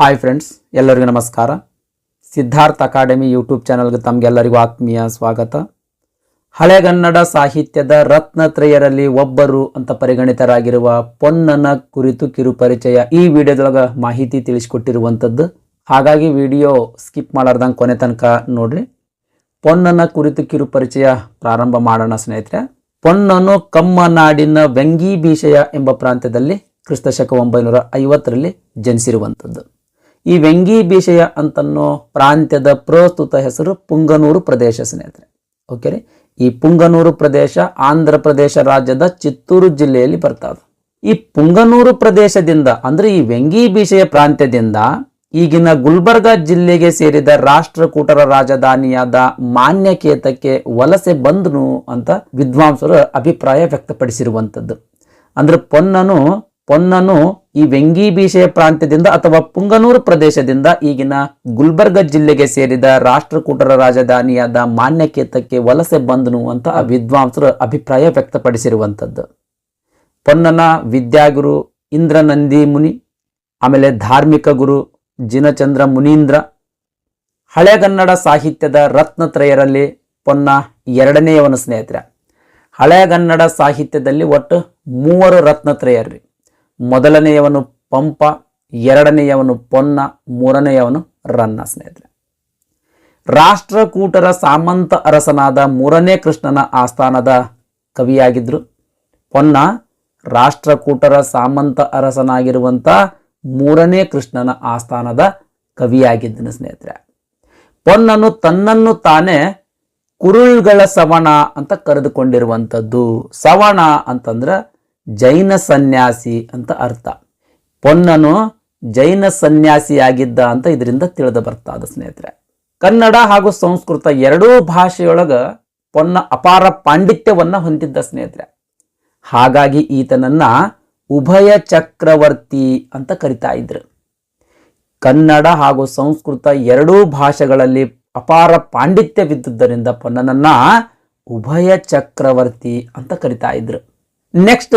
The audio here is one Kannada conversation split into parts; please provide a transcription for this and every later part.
ಹಾಯ್ ಫ್ರೆಂಡ್ಸ್ ಎಲ್ಲರಿಗೂ ನಮಸ್ಕಾರ. ಸಿದ್ಧಾರ್ಥ ಅಕಾಡೆಮಿ ಯೂಟ್ಯೂಬ್ ಚಾನಲ್ಗೆ ತಮಗೆಲ್ಲರಿಗೂ ಆತ್ಮೀಯ ಸ್ವಾಗತ. ಹಳೆಗನ್ನಡ ಸಾಹಿತ್ಯದ ರತ್ನತ್ರಯರಲ್ಲಿ ಒಬ್ಬರು ಅಂತ ಪರಿಗಣಿತರಾಗಿರುವ ಪೊನ್ನನ ಕುರಿತು ಕಿರುಪರಿಚಯ ಈ ವಿಡಿಯೋದೊಳಗೆ ಮಾಹಿತಿ ತಿಳಿಸಿಕೊಟ್ಟಿರುವಂಥದ್ದು. ಹಾಗಾಗಿ ವಿಡಿಯೋ ಸ್ಕಿಪ್ ಮಾಡಾರ್ದಂಗೆ ಕೊನೆ ತನಕ ನೋಡ್ರಿ. ಪೊನ್ನನ ಕುರಿತು ಕಿರುಪರಿಚಯ ಪ್ರಾರಂಭ ಮಾಡೋಣ ಸ್ನೇಹಿತರೆ. ಪೊನ್ನನು ಕಮ್ಮನಾಡಿನ ವೆಂಗಿ ಬೀಷಯ ಎಂಬ ಪ್ರಾಂತ್ಯದಲ್ಲಿ ಕ್ರಿಸ್ತಶಕ ಒಂಬೈನೂರ ಐವತ್ತರಲ್ಲಿ ಜನಿಸಿರುವಂಥದ್ದು. ಈ ವೆಂಗಿ ಬೀಷಯ ಅಂತನ್ನೋ ಪ್ರಾಂತ್ಯದ ಪ್ರಸ್ತುತ ಹೆಸರು ಪುಂಗನೂರು ಪ್ರದೇಶ ಸ್ನೇಹಿತರೆ. ಓಕೆ ರೀ? ಈ ಪುಂಗನೂರು ಪ್ರದೇಶ ಆಂಧ್ರ ಪ್ರದೇಶ ರಾಜ್ಯದ ಚಿತ್ತೂರು ಜಿಲ್ಲೆಯಲ್ಲಿ ಬರ್ತದೆ ಈ ಪುಂಗನೂರು ಪ್ರದೇಶದಿಂದ, ಅಂದ್ರೆ ಈ ವೆಂಗಿ ಬೀಷಯ ಪ್ರಾಂತ್ಯದಿಂದ ಈಗಿನ ಗುಲ್ಬರ್ಗಾ ಜಿಲ್ಲೆಗೆ ಸೇರಿದ ರಾಷ್ಟ್ರಕೂಟರ ರಾಜಧಾನಿಯಾದ ಮಾನ್ಯಕೇತಕ್ಕೆ ವಲಸೆ ಬಂದನು ಅಂತ ವಿದ್ವಾಂಸರು ಅಭಿಪ್ರಾಯ ವ್ಯಕ್ತಪಡಿಸಿರುವಂಥದ್ದು ಅಂದ್ರೆ ಪೊನ್ನನು ಪೊನ್ನನು ಈ ವೆಂಗಿ ಬೀಷೆಯ ಪ್ರಾಂತ್ಯದಿಂದ ಅಥವಾ ಪುಂಗನೂರು ಪ್ರದೇಶದಿಂದ ಈಗಿನ ಗುಲ್ಬರ್ಗ ಜಿಲ್ಲೆಗೆ ಸೇರಿದ ರಾಷ್ಟ್ರಕೂಟರ ರಾಜಧಾನಿಯಾದ ಮಾನ್ಯಕೇತಕ್ಕೆ ವಲಸೆ ಬಂದನು ಅಂತ ವಿದ್ವಾಂಸರು ಅಭಿಪ್ರಾಯ ವ್ಯಕ್ತಪಡಿಸಿರುವಂಥದ್ದು. ಪೊನ್ನನ ವಿದ್ಯಾಗುರು ಇಂದ್ರನಂದಿ ಮುನಿ, ಆಮೇಲೆ ಧಾರ್ಮಿಕ ಗುರು ಜಿನಚಂದ್ರ ಮುನೀಂದ್ರ ಹಳೆಗನ್ನಡ ಸಾಹಿತ್ಯದ ರತ್ನತ್ರಯರಲ್ಲಿ ಪೊನ್ನ ಎರಡನೆಯವನು ಸ್ನೇಹಿತರೆ. ಹಳೆಗನ್ನಡ ಸಾಹಿತ್ಯದಲ್ಲಿ ಒಟ್ಟು ಮೂವರು ರತ್ನತ್ರಯರ್ರಿ. ಮೊದಲನೆಯವನು ಪಂಪ, ಎರಡನೆಯವನು ಪೊನ್ನ, ಮೂರನೆಯವನು ರನ್ನ ಸ್ನೇಹಿತರೆ. ರಾಷ್ಟ್ರಕೂಟರ ಸಾಮಂತ ಅರಸನಾದ ಮೂರನೇ ಕೃಷ್ಣನ ಆಸ್ಥಾನದ ಕವಿಯಾಗಿದ್ದರು ಪೊನ್ನ, ರಾಷ್ಟ್ರಕೂಟರ ಸಾಮಂತ ಅರಸನಾಗಿರುವಂಥ ಮೂರನೇ ಕೃಷ್ಣನ ಆಸ್ಥಾನದ ಕವಿಯಾಗಿದ್ದನು ಸ್ನೇಹಿತರೆ. ಪೊನ್ನನು ತನ್ನನ್ನು ತಾನೇ ಕುರುಳ್ಗಳ ಸವಣ ಅಂತ ಕರೆದುಕೊಂಡಿರುವಂಥದ್ದು ಸವಣ ಅಂತಂದ್ರೆ ಜೈನ ಸನ್ಯಾಸಿ ಅಂತ ಅರ್ಥ. ಪೊನ್ನನು ಜೈನ ಸನ್ಯಾಸಿಯಾಗಿದ್ದ ಅಂತ ಇದರಿಂದ ತಿಳಿದು ಬರ್ತಾ ಇದೆ ಸ್ನೇಹಿತರೆ. ಕನ್ನಡ ಹಾಗೂ ಸಂಸ್ಕೃತ ಎರಡೂ ಭಾಷೆಯೊಳಗ ಪೊನ್ನ ಅಪಾರ ಪಾಂಡಿತ್ಯವನ್ನ ಹೊಂದಿದ್ದ ಸ್ನೇಹಿತರೆ. ಹಾಗಾಗಿ ಈತನನ್ನ ಉಭಯ ಚಕ್ರವರ್ತಿ ಅಂತ ಕರಿತಾ ಇದ್ರು. ಕನ್ನಡ ಹಾಗೂ ಸಂಸ್ಕೃತ ಎರಡೂ ಭಾಷೆಗಳಲ್ಲಿ ಅಪಾರ ಪಾಂಡಿತ್ಯವಿದ್ದುದರಿಂದ ಪೊನ್ನನನ್ನ ಉಭಯ ಚಕ್ರವರ್ತಿ ಅಂತ ಕರಿತಾ ಇದ್ರು. ನೆಕ್ಸ್ಟ್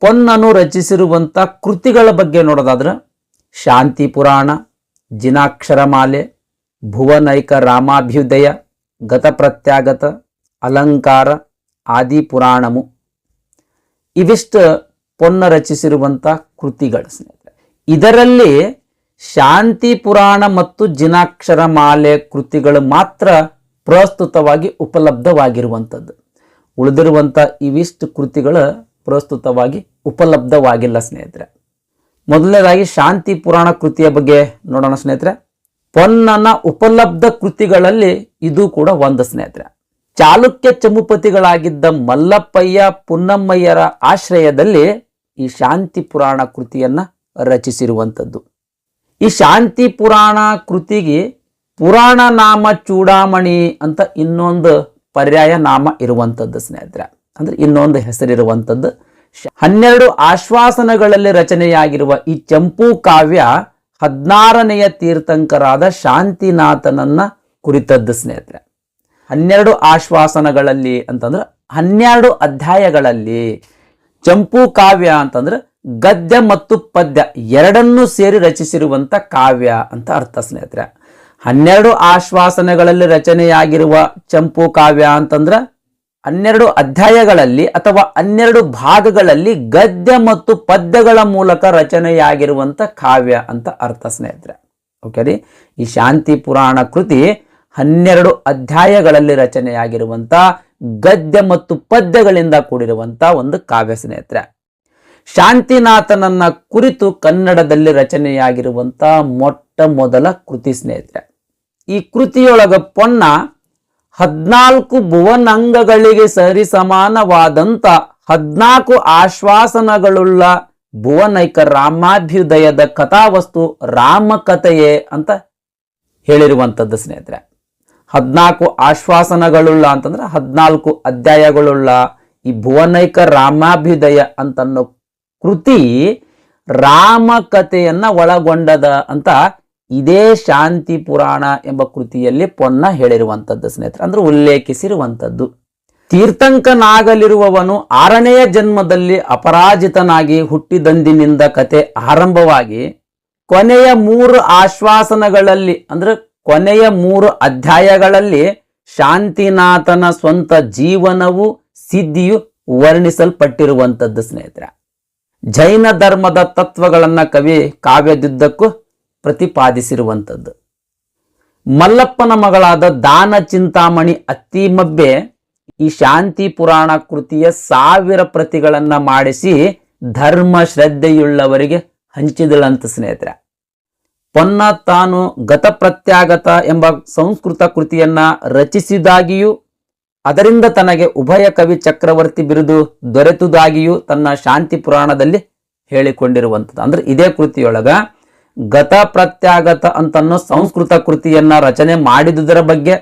ಪೊನ್ನನು ರಚಿಸಿರುವಂಥ ಕೃತಿಗಳ ಬಗ್ಗೆ ನೋಡೋದಾದ್ರೆ, ಶಾಂತಿ ಪುರಾಣ ಜಿನಾಕ್ಷರಮಾಲೆ ಭುವನೈಕ ರಾಮಾಭ್ಯುದಯ ಗತಪ್ರತ್ಯಾಗತ ಅಲಂಕಾರ, ಆದಿ ಪುರಾಣಮು. ಇವಿಷ್ಟು ಪೊನ್ನ ರಚಿಸಿರುವಂಥ ಕೃತಿಗಳು ಸ್ನೇಹಿತರೆ. ಇದರಲ್ಲಿ ಶಾಂತಿ ಪುರಾಣ ಮತ್ತು ಜಿನಾಕ್ಷರ ಮಾಲೆ ಕೃತಿಗಳು ಮಾತ್ರ ಪ್ರಸ್ತುತವಾಗಿ ಉಪಲಬ್ಧವಾಗಿರುವಂಥದ್ದು ಉಳಿದಿರುವಂಥ ಇವಿಷ್ಟು ಕೃತಿಗಳು ಪ್ರಸ್ತುತವಾಗಿ ಉಪಲಬ್ಧವಾಗಿಲ್ಲ ಸ್ನೇಹಿತರೆ. ಮೊದಲನೇದಾಗಿ ಶಾಂತಿ ಪುರಾಣ ಕೃತಿಯ ಬಗ್ಗೆ ನೋಡೋಣ ಸ್ನೇಹಿತರೆ. ಪೊನ್ನನ ಉಪಲಬ್ಧ ಕೃತಿಗಳಲ್ಲಿ ಇದು ಕೂಡ ಒಂದು ಸ್ನೇಹಿತರೆ. ಚಾಲುಕ್ಯ ಚಮುಪತಿಗಳಾಗಿದ್ದ ಮಲ್ಲಪ್ಪಯ್ಯ ಪುನ್ನಮ್ಮಯ್ಯರ ಆಶ್ರಯದಲ್ಲಿ ಈ ಶಾಂತಿ ಪುರಾಣ ಕೃತಿಯನ್ನ ರಚಿಸಿರುವಂಥದ್ದು. ಈ ಶಾಂತಿ ಪುರಾಣ ಕೃತಿಗೆ ಪುರಾಣ ನಾಮ ಚೂಡಾಮಣಿ ಅಂತ ಇನ್ನೊಂದು ಪರ್ಯಾಯ ನಾಮ ಇರುವಂಥದ್ದು ಸ್ನೇಹಿತರೆ. ಅಂದರೆ ಇನ್ನೊಂದು ಹೆಸರಿರುವಂಥದ್ದು ಹನ್ನೆರಡು ಆಶ್ವಾಸನಗಳಲ್ಲಿ ರಚನೆಯಾಗಿರುವ ಈ ಚಂಪು ಕಾವ್ಯ ಹದಿನಾರನೆಯ ತೀರ್ಥಂಕರಾದ ಶಾಂತಿನಾಥನನ್ನ ಕುರಿತದ್ದು, ಸ್ನೇಹಿತರೆ. ಹನ್ನೆರಡು ಆಶ್ವಾಸನಗಳಲ್ಲಿ ಅಂತಂದ್ರೆ ಹನ್ನೆರಡು ಅಧ್ಯಾಯಗಳಲ್ಲಿ ಚಂಪು ಕಾವ್ಯ ಅಂತಂದ್ರೆ ಗದ್ಯ ಮತ್ತು ಪದ್ಯ ಎರಡನ್ನೂ ಸೇರಿ ರಚಿಸಿರುವಂತ ಕಾವ್ಯ ಅಂತ ಅರ್ಥ, ಸ್ನೇಹಿತರೆ. ಹನ್ನೆರಡು ಆಶ್ವಾಸನಗಳಲ್ಲಿ ರಚನೆಯಾಗಿರುವ ಚಂಪು ಕಾವ್ಯ ಅಂತಂದ್ರೆ ಹನ್ನೆರಡು ಅಧ್ಯಾಯಗಳಲ್ಲಿ ಅಥವಾ ಹನ್ನೆರಡು ಭಾಗಗಳಲ್ಲಿ ಗದ್ಯ ಮತ್ತು ಪದ್ಯಗಳ ಮೂಲಕ ರಚನೆಯಾಗಿರುವಂತ ಕಾವ್ಯ ಅಂತ ಅರ್ಥ ಸ್ನೇಹಿತರೆ. ಓಕೆ ರೀ? ಈ ಶಾಂತಿ ಪುರಾಣ ಕೃತಿ ಹನ್ನೆರಡು ಅಧ್ಯಾಯಗಳಲ್ಲಿ ರಚನೆಯಾಗಿರುವಂತ ಗದ್ಯ ಮತ್ತು ಪದ್ಯಗಳಿಂದ ಕೂಡಿರುವಂತ ಒಂದು ಕಾವ್ಯ ಸ್ನೇಹಿತರೆ. ಶಾಂತಿನಾಥನನ್ನ ಕುರಿತು ಕನ್ನಡದಲ್ಲಿ ರಚನೆಯಾಗಿರುವಂತ ಮೊಟ್ಟ ಮೊದಲ ಕೃತಿ ಸ್ನೇಹಿತರೆ. ಈ ಕೃತಿಯೊಳಗ ಪೊನ್ನ ಹದ್ನಾಲ್ಕು ಭುವನಂಗಗಳಿಗೆ ಸರಿಸಮಾನವಾದಂತ ಹದ್ನಾಲ್ಕು ಆಶ್ವಾಸನಗಳುಳ್ಳ ಭುವನೈಕ ರಾಮಾಭ್ಯುದಯದ ಕಥಾವಸ್ತು ರಾಮಕಥೆಯೇ ಅಂತ ಹೇಳಿರುವಂಥದ್ದು ಸ್ನೇಹಿತರೆ. ಹದ್ನಾಲ್ಕು ಆಶ್ವಾಸನಗಳುಳ್ಳ ಅಂತಂದ್ರೆ ಹದ್ನಾಲ್ಕು ಅಧ್ಯಾಯಗಳುಳ್ಳ ಈ ಭುವನೈಕ ರಾಮಾಭ್ಯುದಯ ಅಂತನ್ನೋ ಕೃತಿ ರಾಮಕಥೆಯನ್ನ ಒಳಗೊಂಡದ ಅಂತ ಇದೇ ಶಾಂತಿ ಪುರಾಣ ಎಂಬ ಕೃತಿಯಲ್ಲಿ ಪೊನ್ನ ಹೇಳಿರುವಂಥದ್ದು ಸ್ನೇಹಿತರೆ, ಅಂದ್ರೆ ಉಲ್ಲೇಖಿಸಿರುವಂಥದ್ದು. ತೀರ್ಥಂಕನಾಗಲಿರುವವನು ಆರನೆಯ ಜನ್ಮದಲ್ಲಿ ಅಪರಾಜಿತನಾಗಿ ಹುಟ್ಟಿದಂದಿನಿಂದ ಕತೆ ಆರಂಭವಾಗಿ ಕೊನೆಯ ಮೂರು ಆಶ್ವಾಸನಗಳಲ್ಲಿ, ಅಂದ್ರೆ ಕೊನೆಯ ಮೂರು ಅಧ್ಯಾಯಗಳಲ್ಲಿ ಶಾಂತಿನಾಥನ ಸ್ವಂತ ಜೀವನವು ಸಿದ್ಧಿಯು ವರ್ಣಿಸಲ್ಪಟ್ಟಿರುವಂಥದ್ದು ಸ್ನೇಹಿತರೆ. ಜೈನ ಧರ್ಮದ ತತ್ವಗಳನ್ನ ಕವಿ ಕಾವ್ಯದುದ್ದಕ್ಕೂ ಪ್ರತಿಪಾದಿಸಿರುವಂಥದ್ದು. ಮಲ್ಲಪ್ಪನ ಮಗಳಾದ ದಾನ ಚಿಂತಾಮಣಿ ಅತ್ತಿಮಬ್ಬೆ ಈ ಶಾಂತಿ ಪುರಾಣ ಕೃತಿಯ ಸಾವಿರ ಪ್ರತಿಗಳನ್ನ ಮಾಡಿಸಿ ಧರ್ಮ ಶ್ರದ್ಧೆಯುಳ್ಳವರಿಗೆ ಹಂಚಿದಳಂತ ಸ್ನೇಹಿತರೆ. ಪೊನ್ನ ತಾನು ಗತಪ್ರತ್ಯಾಗತ ಎಂಬ ಸಂಸ್ಕೃತ ಕೃತಿಯನ್ನ ರಚಿಸಿದಾಗಿಯೂ, ಅದರಿಂದ ತನಗೆ ಉಭಯ ಕವಿ ಚಕ್ರವರ್ತಿ ಬಿರುದು ದೊರೆತುದಾಗಿಯೂ ತನ್ನ ಶಾಂತಿ ಪುರಾಣದಲ್ಲಿ ಹೇಳಿಕೊಂಡಿರುವಂಥದ್ದು. ಅಂದ್ರೆ ಇದೇ ಕೃತಿಯೊಳಗ ಗತ ಪ್ರತ್ಯಾಗತ ಅಂತನ್ನೋ ಸಂಸ್ಕೃತ ಕೃತಿಯನ್ನ ರಚನೆ ಮಾಡಿದುದರ ಬಗ್ಗೆ,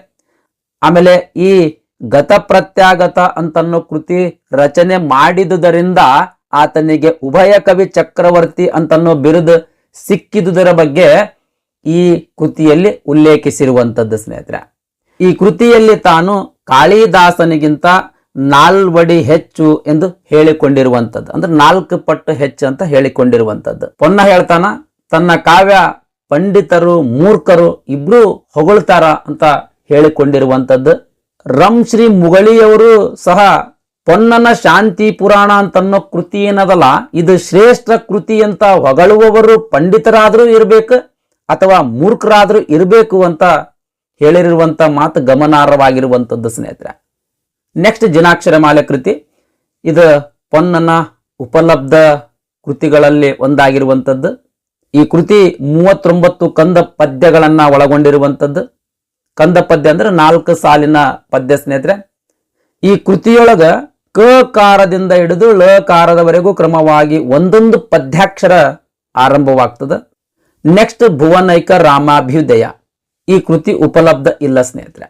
ಆಮೇಲೆ ಈ ಗತ ಪ್ರತ್ಯಾಗತ ಅಂತನ್ನೋ ಕೃತಿ ರಚನೆ ಮಾಡಿದುದರಿಂದ ಆತನಿಗೆ ಉಭಯ ಕವಿ ಚಕ್ರವರ್ತಿ ಅಂತನ್ನೋ ಬಿರುದು ಸಿಕ್ಕಿದುದರ ಬಗ್ಗೆ ಈ ಕೃತಿಯಲ್ಲಿ ಉಲ್ಲೇಖಿಸಿರುವಂಥದ್ದು ಸ್ನೇಹಿತರೆ. ಈ ಕೃತಿಯಲ್ಲಿ ತಾನು ಕಾಳಿದಾಸನಿಗಿಂತ ನಾಲ್ವಡಿ ಹೆಚ್ಚು ಎಂದು ಹೇಳಿಕೊಂಡಿರುವಂಥದ್ದು ಅಂದ್ರೆ ನಾಲ್ಕು ಪಟ್ಟು ಹೆಚ್ಚು ಅಂತ ಹೇಳಿಕೊಂಡಿರುವಂಥದ್ದು ಪೊನ್ನ ಹೇಳ್ತಾನ? ತನ್ನ ಕಾವ್ಯ ಪಂಡಿತರು, ಮೂರ್ಖರು ಇಬ್ರು ಹೊಗಳ್ತಾರ ಅಂತ ಹೇಳಿಕೊಂಡಿರುವಂಥದ್ದು. ರಂ ಶ್ರೀ ಮುಗಳಿಯವರು ಸಹ ಪೊನ್ನನ ಶಾಂತಿ ಪುರಾಣ ಅಂತನ್ನೋ ಕೃತಿ ಏನದಲ್ಲ, ಇದು ಶ್ರೇಷ್ಠ ಕೃತಿ ಅಂತ ಹೊಗಳುವವರು ಪಂಡಿತರಾದರೂ ಇರಬೇಕು ಅಥವಾ ಮೂರ್ಖರಾದರೂ ಇರಬೇಕು ಅಂತ ಹೇಳಿರುವಂಥ ಮಾತು ಗಮನಾರ್ಹವಾಗಿರುವಂಥದ್ದು ಸ್ನೇಹಿತರೆ. ನೆಕ್ಸ್ಟ್ ಜಿನಾಕ್ಷರ ಮಾಲೆ ಕೃತಿ. ಇದು ಪೊನ್ನನ ಉಪಲಬ್ಧ ಕೃತಿಗಳಲ್ಲಿ ಒಂದಾಗಿರುವಂಥದ್ದು. ಈ ಕೃತಿ ಮೂವತ್ತೊಂಬತ್ತು ಕಂದ ಪದ್ಯಗಳನ್ನ ಒಳಗೊಂಡಿರುವಂಥದ್ದು ಕಂದ ಪದ್ಯ ಅಂದ್ರೆ ನಾಲ್ಕು ಸಾಲಿನ ಪದ್ಯ ಸ್ನೇಹಿತರೆ. ಈ ಕೃತಿಯೊಳಗ ಕ ಕಾರದಿಂದ ಹಿಡಿದು ಳ ಕಾರದವರೆಗೂ ಕ್ರಮವಾಗಿ ಒಂದೊಂದು ಪದ್ಯಾಕ್ಷರ ಆರಂಭವಾಗ್ತದೆ. ನೆಕ್ಸ್ಟ್ ಭುವನೈಕ ರಾಮಾಭ್ಯುದಯ ಈ ಕೃತಿ ಉಪಲಬ್ಧ ಇಲ್ಲ ಸ್ನೇಹಿತರೆ.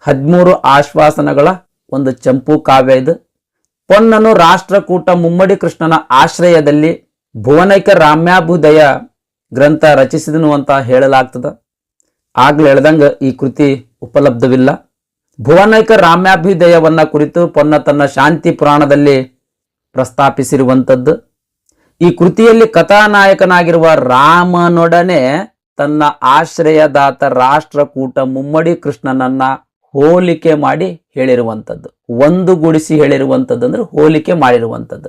ಹದಿಮೂರು ಆಶ್ವಾಸನಗಳ ಒಂದು ಚಂಪು ಕಾವ್ಯ ಇದು. ಪೊನ್ನನು ರಾಷ್ಟ್ರಕೂಟ ಮುಮ್ಮಡಿ ಕೃಷ್ಣನ ಆಶ್ರಯದಲ್ಲಿ ಭುವನೈಕ ರಾಮ್ಯಾಭುದಯ ಗ್ರಂಥ ರಚಿಸಿದನು ಅಂತ ಹೇಳಲಾಗ್ತದ. ಆಗ್ಲೇ ಹೇಳ್ದಂಗ ಈ ಕೃತಿ ಉಪಲಬ್ಧವಿಲ್ಲ. ಭುವನೈಕ ರಾಮ್ಯಾಭ್ಯುದಯವನ್ನ ಕುರಿತು ಪೊನ್ನ ತನ್ನ ಶಾಂತಿ ಪುರಾಣದಲ್ಲಿ ಪ್ರಸ್ತಾಪಿಸಿರುವಂಥದ್ದು ಈ ಕೃತಿಯಲ್ಲಿ ಕಥಾನಾಯಕನಾಗಿರುವ ರಾಮನೊಡನೆ ತನ್ನ ಆಶ್ರಯದಾತ ರಾಷ್ಟ್ರಕೂಟ ಮುಮ್ಮಡಿ ಕೃಷ್ಣನನ್ನ ಹೋಲಿಕೆ ಮಾಡಿ ಹೇಳಿರುವಂಥದ್ದು ಒಂದು ಗುಡಿಸಿ ಹೇಳಿರುವಂಥದ್ದು ಅಂದ್ರೆ ಹೋಲಿಕೆ ಮಾಡಿರುವಂಥದ್ದು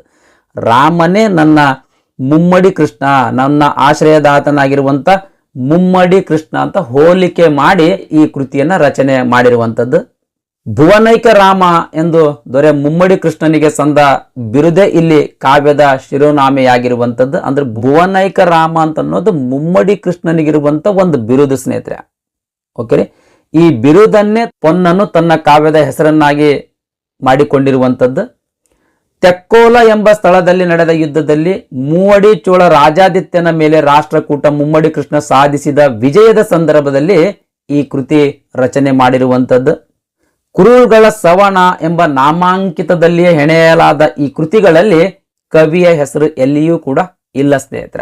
ರಾಮನೇ ನನ್ನ ಮುಮ್ಮಡಿ ಕೃಷ್ಣ, ನನ್ನ ಆಶ್ರಯದಾತನಾಗಿರುವಂತ ಮುಮ್ಮಡಿ ಕೃಷ್ಣ ಅಂತ ಹೋಲಿಕೆ ಮಾಡಿ ಈ ಕೃತಿಯನ್ನ ರಚನೆ ಮಾಡಿರುವಂಥದ್ದು ಭುವನೈಕ ರಾಮ ಎಂದು ದೊರೆ ಮುಮ್ಮಡಿ ಕೃಷ್ಣನಿಗೆ ಸಂದ ಬಿರುದೆ ಇಲ್ಲಿ ಕಾವ್ಯದ ಶಿರೋನಾಮೆಯಾಗಿರುವಂಥದ್ದು ಅಂದ್ರೆ ಭುವನೈಕ ರಾಮ ಅಂತ ಅನ್ನೋದು ಮುಮ್ಮಡಿ ಕೃಷ್ಣನಿಗಿರುವಂತ ಒಂದು ಬಿರುದು ಸ್ನೇಹಿತರೆ. ಓಕೆ ಈ ಬಿರುದನ್ನೇ ಪೊನ್ನನ್ನು ತನ್ನ ಕಾವ್ಯದ ಹೆಸರನ್ನಾಗಿ ಮಾಡಿಕೊಂಡಿರುವಂಥದ್ದು ತೆಕ್ಕೋಲ ಎಂಬ ಸ್ಥಳದಲ್ಲಿ ನಡೆದ ಯುದ್ಧದಲ್ಲಿ ಮೂವಡಿ ಚೋಳ ರಾಜಾದಿತ್ಯನ ಮೇಲೆ ರಾಷ್ಟ್ರಕೂಟ ಮುಮ್ಮಡಿ ಕೃಷ್ಣ ಸಾಧಿಸಿದ ವಿಜಯದ ಸಂದರ್ಭದಲ್ಲಿ ಈ ಕೃತಿ ರಚನೆ ಮಾಡಿರುವಂಥದ್ದು. ಕುರುಳ್ಗಳ ಸವಣ ಎಂಬ ನಾಮಾಂಕಿತದಲ್ಲಿಯೇ ಹೆಣೆಯಲಾದ ಈ ಕೃತಿಗಳಲ್ಲಿ ಕವಿಯ ಹೆಸರು ಎಲ್ಲಿಯೂ ಕೂಡ ಇಲ್ಲ, ಸ್ನೇಹಿತರ.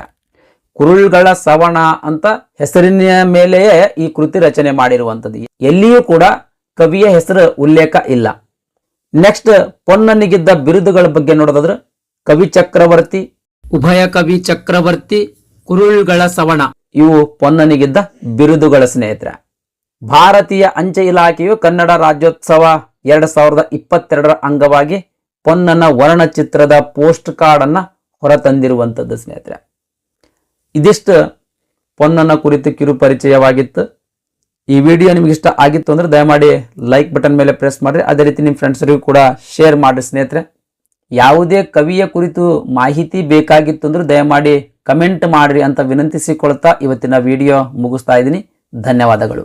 ಕುರುಳ್ಗಳ ಸವಣ ಅಂತ ಹೆಸರಿನ ಮೇಲೆಯೇ ಈ ಕೃತಿ ರಚನೆ ಮಾಡಿರುವಂಥದ್ದು. ಎಲ್ಲಿಯೂ ಕೂಡ ಕವಿಯ ಹೆಸರು ಉಲ್ಲೇಖ ಇಲ್ಲ. ನೆಕ್ಸ್ಟ್ ಪೊನ್ನನಿಗಿದ್ದ ಬಿರುದುಗಳ ಬಗ್ಗೆ ನೋಡೋದಾದ್ರೆ ಕವಿ ಚಕ್ರವರ್ತಿ ಉಭಯ ಕವಿ ಚಕ್ರವರ್ತಿ ಕುರುಳ್ಗಳ ಸವಣ. ಇವು ಪೊನ್ನನಿಗಿದ್ದ ಬಿರುದುಗಳ ಸ್ನೇಹಿತರ. ಭಾರತೀಯ ಅಂಚೆ ಇಲಾಖೆಯು ಕನ್ನಡ ರಾಜ್ಯೋತ್ಸವ ಎರಡ್ ಸಾವಿರದ ಇಪ್ಪತ್ತೆರಡರ ಅಂಗವಾಗಿ ಪೊನ್ನನ ವರ್ಣಚಿತ್ರದ ಪೋಸ್ಟ್ ಕಾರ್ಡ್ ಅನ್ನ ಹೊರತಂದಿರುವಂಥದ್ದು ಸ್ನೇಹಿತರೆ. ಇದಿಷ್ಟು ಪೊನ್ನನ ಕುರಿತು ಕಿರು ಪರಿಚಯವಾಗಿತ್ತು ಈ ವಿಡಿಯೋ ನಿಮ್ಗೆ ಇಷ್ಟ ಆಗಿತ್ತು ಅಂದ್ರೆ ದಯಮಾಡಿ ಲೈಕ್ ಬಟನ್ ಮೇಲೆ ಪ್ರೆಸ್ ಮಾಡಿರಿ. ಅದೇ ರೀತಿ ನಿಮ್ಮ ಫ್ರೆಂಡ್ಸರಿಗೂ ಕೂಡ ಶೇರ್ ಮಾಡಿರಿ ಸ್ನೇಹಿತರೆ. ಯಾವುದೇ ಕವಿಯ ಕುರಿತು ಮಾಹಿತಿ ಬೇಕಾಗಿತ್ತು ಅಂದ್ರೆ ದಯಮಾಡಿ ಕಮೆಂಟ್ ಮಾಡ್ರಿ ಅಂತ ವಿನಂತಿಸಿಕೊಳ್ತಾ ಇವತ್ತಿನ ವಿಡಿಯೋ ಮುಗಿಸ್ತಾ ಇದ್ದೀನಿ. ಧನ್ಯವಾದಗಳು.